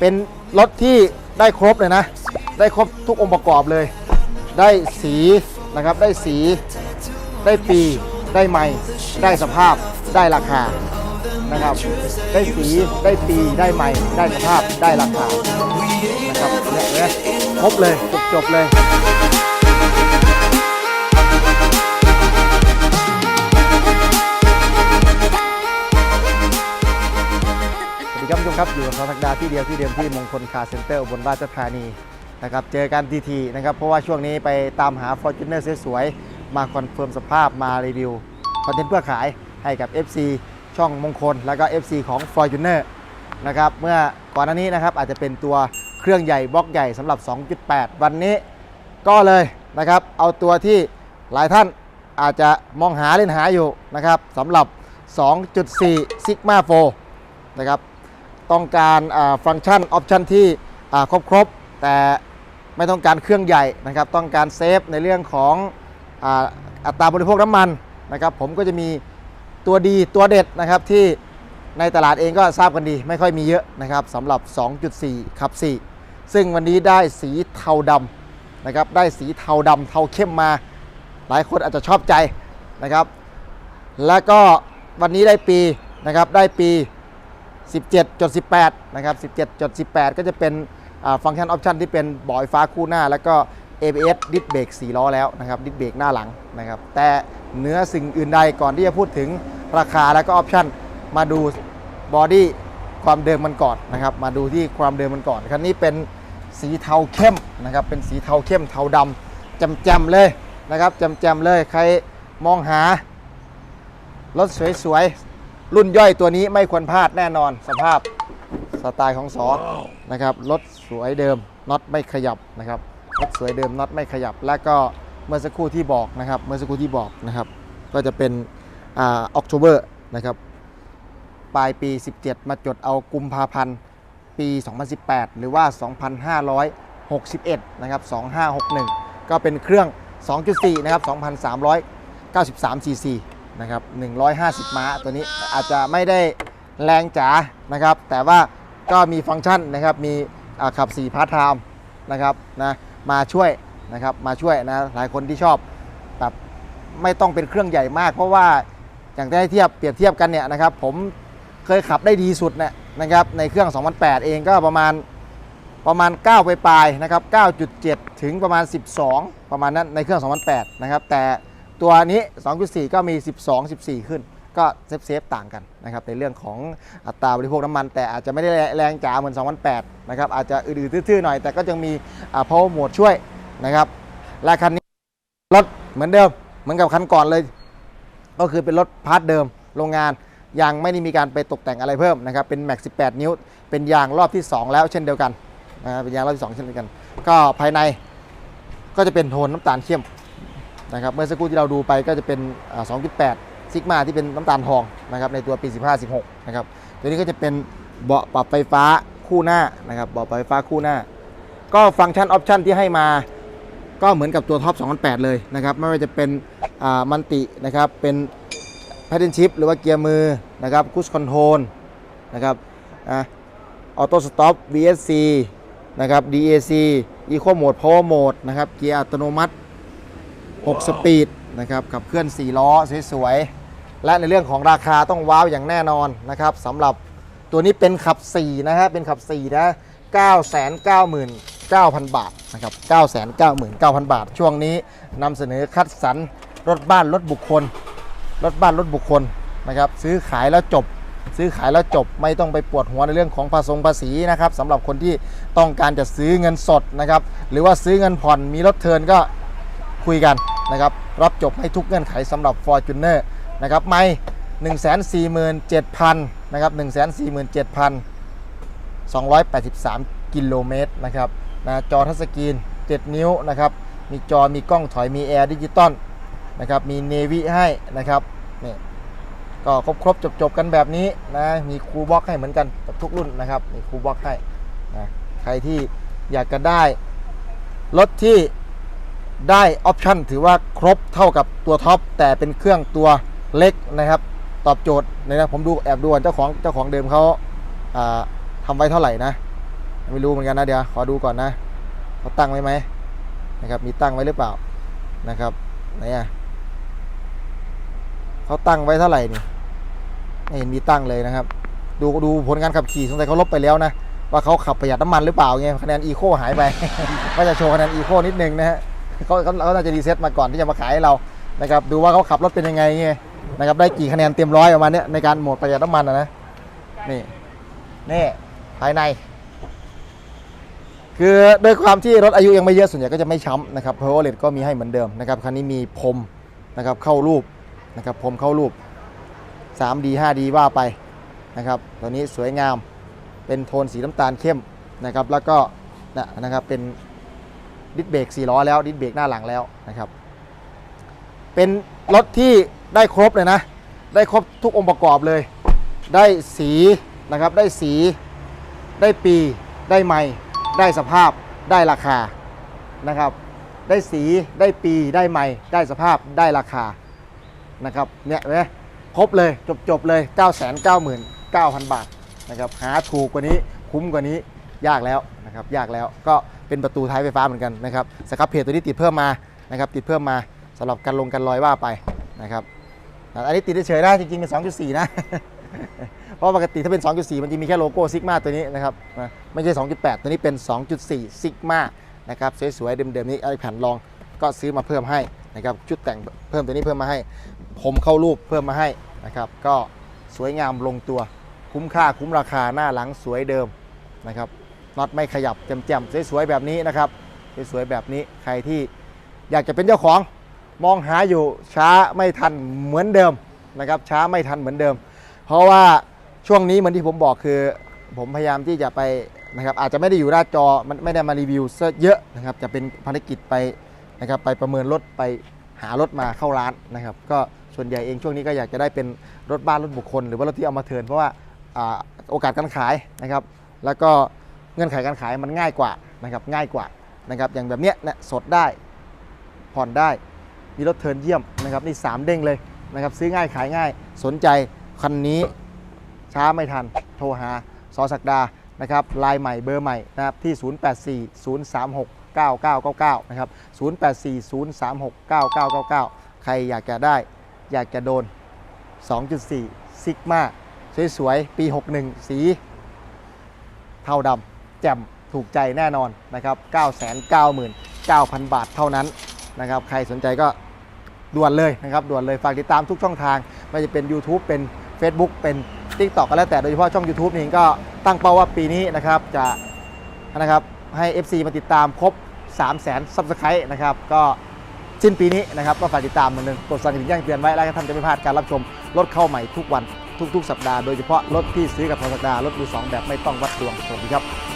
เป็นรถที่ได้ครบเลยนะ ได้ครบทุกองค์ประกอบเลย ได้สีนะครับ ได้สี ได้ปี ได้ไม้ได้สภาพ ได้ราคา นะครับ ได้สี ได้ปี ได้ไม้ได้สภาพ ได้ราคา นะครับเนี่ยครบเลย จบจบเลย ครับอยู่กับสอทักดาที่เดียวที่เดิมที่มงคลคาร์เซ็นเตอร์บนราชธานีนะครับเจอกันทีทีนะครับเพราะว่าช่วงนี้ไปตามหา f o r t u n e r สวยๆมาคอนเฟิร์มสภาพมารีวิวคอนเทนต์เพื่อขายให้กับ FC ช่องมงคล แล้วก็ FC ของ f o r t u n e r นะครับเมื่อก่อนหน้านี้นะครับอาจจะเป็นตัวเครื่องใหญ่บล็อกใหญ่สำหรับ 2.8 วันนี้ก็เลยนะครับเอาตัวที่หลายท่านอาจจะมองหาเล่นหาอยู่นะครับสำหรับ 2.4 Sigma 4นะครับ ต้องการฟังก์ชันออปชันที่ครบครบแต่ไม่ต้องการเครื่องใหญ่นะครับ ต้องการเซฟในเรื่องของอาอัตราบริโภคน้ำมันนะครับผมก็จะมีตัวดีตัวเด็ดนะครับที่ในตลาดเองก็ทราบกันดี ไม่ค่อยมีเยอะนะครับสำหรับ 2.4ขับ 4 ซึ่งวันนี้ได้สีเทาดำนะครับได้สีเทาดำเทาเข้มมา หลายคนอาจจะชอบใจนะครับ แล้วก็วันนี้ได้ปีนะครับได้ปี 17.18 นะครับ 17.18 ก็จะเป็นฟังก์ชันออปชันที่เป็นบาะไฟฟ้าคู่หน้า แล้วก็ ABS ดิสเบรก4ล้อแล้วนะครับดิสเบรกหน้าหลังนะครับ แต่เนื้อสิ่งอื่นใดก่อนที่จะพูดถึงราคาแล้วก็ออปชันมาดูบอดี้ความเดิมมันก่อนนะครับ มาดูที่ความเดิมมันก่อนคันนี้เป็นสีเทาเข้มนะครับ เป็นสีเทาเข้มเทาดำแจ่มๆเลยนะครับแจ่มๆเลยใครมองหารถสวยๆ รุ่นย่อยตัวนี้ไม่ควรพลาดแน่นอน สภาพสไตล์ของสอนะครับรถสวยเดิมน็อตไม่ขยับนะครับรถสวยเดิมน็อตไม่ขยับ และก็เมื่อสักครู่ที่บอกนะครับ เมื่อสักครู่ที่บอกนะครับ ก็จะเป็นอ่าออกโทเบอร์นะครับปลายปี 17 มาจดเอากุมภาพันธ์ปี 2018 หรือว่า 2561 นะครับ 2561 ก็เป็นเครื่อง 2.4 นะครับ 2,393 cc นะครับ150 ม้าตัวนี้อาจจะไม่ได้แรงจ๋านะครับ แต่ว่าก็มีฟังก์ชันนะครับมีขับ4พาร์ทไทม์นะครับนะมาช่วยนะครับมาช่วยนะหลายคนที่ชอบแบบไม่ต้องเป็นเครื่องใหญ่มาก เพราะว่าอย่างที่เทียบเปรียบเทียบกันเนี่ยนะครับผมเคยขับได้ดีสุดเนี่ยนะครับในเครื่อง 2008 เองก็ประมาณประมาณ 9 ไปปลายนะครับ 9.7 ถึงประมาณ 12 ประมาณนั้นในเครื่อง 2008 นะครับแต่ ตัวนี้ 2.4 ก็มี 12 14 ขึ้น ก็เซฟเซฟต่างกันนะครับในเรื่องของอัตราบริโภคน้ำมัน แต่อาจจะไม่ได้แรงจ๋าเหมือน 2008 นะครับอาจจะอืดๆทื่อๆหน่อย แต่ก็ยังมีอ่า power mode ช่วยนะครับและคันนี้รถเหมือนเดิมเหมือนกับคันก่อนเลย ก็คือเป็นรถพาร์ทเดิมโรงงานยังไม่ได้มีการไปตกแต่งอะไรเพิ่มนะครับ เป็น Max 18 นิ้ว เป็นยางรอบที่ 2 แล้วเช่นเดียวกันนะเป็นยางรอบที่ 2 เช่นเดียวกัน ก็ภายในก็จะเป็นโทนน้ำตาลเข้ม นะครับเมื่อสักครู่ที่เราดูไปก็จะเป็น 2.8 ซิกมาที่เป็นน้ำตาลทองนะครับในตัวปี 15-16 นะครับตัวนี้ก็จะเป็นเบาะปรับไฟฟ้าคู่หน้านะครับเบาะปรับไฟฟ้าคู่หน้า ก็ฟังก์ชันออปชันที่ให้มาก็เหมือนกับตัวท็อป2008 เลยนะครับไม่ว่าจะเป็นมันตินะครับเป็นแพ d เทิลชิพหรือว่าเกียร์มือนะครับคูชคอนโทรลนะครับออโต้สต็อป VSC นะครับ DAC Eco Mode Power Mode นะครับเกียร์อัตโนมัติ 6 สปีดนะครับขับเคลื่อน 4 ล้อสวยๆ และในเรื่องของราคาต้องว้าวอย่างแน่นอนนะครับสำหรับตัวนี้เป็นขับ 4 นะฮะ เป็นขับ 4 นะ 999,000 บาทนะครับ999,000 บาท ช่วงนี้นำเสนอคัดสรรรถบ้านรถบุคคล รถบ้านรถบุคคลนะครับซื้อขายแล้วจบ ซื้อขายแล้วจบไม่ต้องไปปวดหัวในเรื่องของภาษงภาษีนะครับสำหรับคนที่ต้องการจะซื้อเงินสดนะครับหรือว่าซื้อเงินผ่อนมีรถเทิร์นก็คุยกัน นะครับรับจบให้ทุกเงื่อนไขสำหรับ Fortuner นะครับไม่147,000นะครับ147,283 กิโลเมตรนะครับนะจอทัชสกรีน 7 นิ้วนะครับมีจอมีกล้องถอยมีแอร์ดิจิตอลนะครับมีเนวิให้นะครับนี่ก็ครบครบจบจบกันแบบนี้นะมีคูลบ็อกให้เหมือนกันกับทุกรุ่นนะครับมีคูลบ็อกให้นะใครที่อยากจะได้รถที่ ได้ออปชันถือว่าครบเท่ากับตัวท็อปแต่เป็นเครื่องตัวเล็กนะครับ ตอบโจทย์นะครับผมดูแอบดูเจ้าของเจ้าของเดิมเขาาทำไว้เท่าไหร่นะ ไม่รู้เหมือนกันนะเดี๋ยวขอดูก่อนนะเขาตั้งไว้ไหมนะครับมีตั้งไว้หรือเปล่านะครับไหนอะเขาตั้งไว้เท่าไหร่นี่ไม่เห็นมีตั้งเลยนะครับ ดูดูผลการขับขี่สงสัยเขาลบไปแล้วนะว่าเขาขับประหยัดน้ำมันหรือเปล่าไงคะแนนอีโคหายไป ก็จะโชว์คะแนนอีโคนิดนึงนะฮะ เขาเขาเขาน่าจะรีเซ็ตมาก่อนที่จะมาขายให้เรานะครับดูว่าเขาขับรถเป็นยังไงไงนะครับได้กี่คะแนนเต็มร้อยประมาณเนี้ยในการโหมดประหยัดน้ำมันนะนี่นี่ภายใน คือด้วยความที่รถอายุยังไม่เยอะส่วนใหญ่ก็จะไม่ช้ำนะครับเพอร์เลตก็มีให้เหมือนเดิมนะครับคันนี้มีพรมนะครับเข้ารูปนะครับพรมเข้ารูป 3D 5D ว่าไปนะครับตัวนี้สวยงามเป็นโทนสีน้ำตาลเข้มนะครับแล้วก็นะนะครับเป็น ดิสเบรก4ล้อแล้วดิสเบรกหน้าหลังแล้วนะครับ เป็นรถที่ได้ครบเลยนะ ได้ครบทุกองค์ประกอบเลย ได้สีนะครับได้สีได้ปีได้ไม้ได้สภาพได้ราคานะครับ ได้สีได้ปีได้ไม้ได้สภาพได้ราคานะครับเนี่ยนไหมครบเลยจบจบๆเลย 9 9 9 0 0 0 บาทนะครับหาถูกกว่านี้คุ้มกว่านี้ยากแล้วนะครับยากแล้วก็ เป็นประตูท้ายไฟฟ้าเหมือนกันนะครับสครับเพจตัวนี้ติดเพิ่มมานะครับติดเพิ่มมาสำหรับการลงกันลอยว่าไปนะครับอันนี้ติดเฉยๆนะจริงๆเป็น 2.4 นะ เพราะปกติถ้าเป็น 2.4 มันจะมีแค่โลโก้ซิกมาตัวนี้นะครับไม่ใช่ 2.8 ตัวนี้เป็น 2.4ซิกมานะครับสวยๆเดิมๆนี้ไอ้แผ่นรองก็ซื้อมาเพิ่มให้นะครับชุดแต่งเพิ่มตัวนี้เพิ่มมาให้ ผมเข้ารูปเพิ่มมาให้นะครับก็สวยงามลงตัวคุ้มค่าคุ้มราคาหน้าหลังสวยเดิมนะครับ น็อตไม่ขยับแจ่มๆสวยๆแบบนี้นะครับสวยๆแบบนี้ใครที่อยากจะเป็นเจ้าของมองหาอยู่ช้าไม่ทันเหมือนเดิมนะครับช้าไม่ทันเหมือนเดิม เพราะว่าช่วงนี้เหมือนที่ผมบอกคือ ผมพยายามที่จะไปนะครับอาจจะไม่ได้อยู่หน้าจอมันไม่ได้มารีวิวซะเยอะนะครับจะเป็นภารกิจไปนะครับไปประเมินรถไปหารถมาเข้าร้านนะครับก็ส่วนใหญ่เองช่วงนี้ก็อยากจะได้เป็นรถบ้านรถบุคคล หรือว่ารถที่เอามาเทินเพราะว่าโอกาสการขายนะครับแล้วก็ งื่อนไขการขายมันง่ายกว่านะครับง่ายกว่านะครับอย่างแบบเนี้ยเนี่ยสดได้ผ่อนได้ มีรถเทินเยี่ยมนะครับนี่ 3 เด้งเลยนะครับซื้อง่ายขายง่ายสนใจคันนี้ช้าไม่ทันโทรหาซอสักดานะครับลน์ใหม่เบอร์ใหม่นะครับที่ 0840369999 นะครับ 0840369999 ใครอยากจะได้อยากจะโดน 2.4 ซิกมาสวยๆ ปี 61 สีเท่าดำ แจ่มถูกใจแน่นอนนะครับ 999,000 บาทเท่านั้นนะครับ ใครสนใจก็ด่วนเลยนะครับ ด่วนเลยฝากติดตามทุกช่องทาง ไม่ว่าจะเป็น YouTube เป็น Facebook เป็น TikTok ก็แล้วแต่โดยเฉพาะช่อง YouTube นี่ก็ตั้งเป้าว่าปีนี้นะครับจะนะครับให้ FC มาติดตามครบ 3 0 0 0 0 0 Subscribe นะครับ ก็สิ้นปีนี้นะครับก็ฝากติดตามเหมือนเดิมกดสั่นกระดิ่งแจ้งเตือนไว้ แล้วก็ท่านจะไม่พลาดการรับชมรถเข้าใหม่ทุกวันทุก ๆ สัปดาห์โดยเฉพาะรถที่ซื้อกับทางสัปดาห์รถมือสองแบบไม่ต้องวัดดวงสวัสดีครับ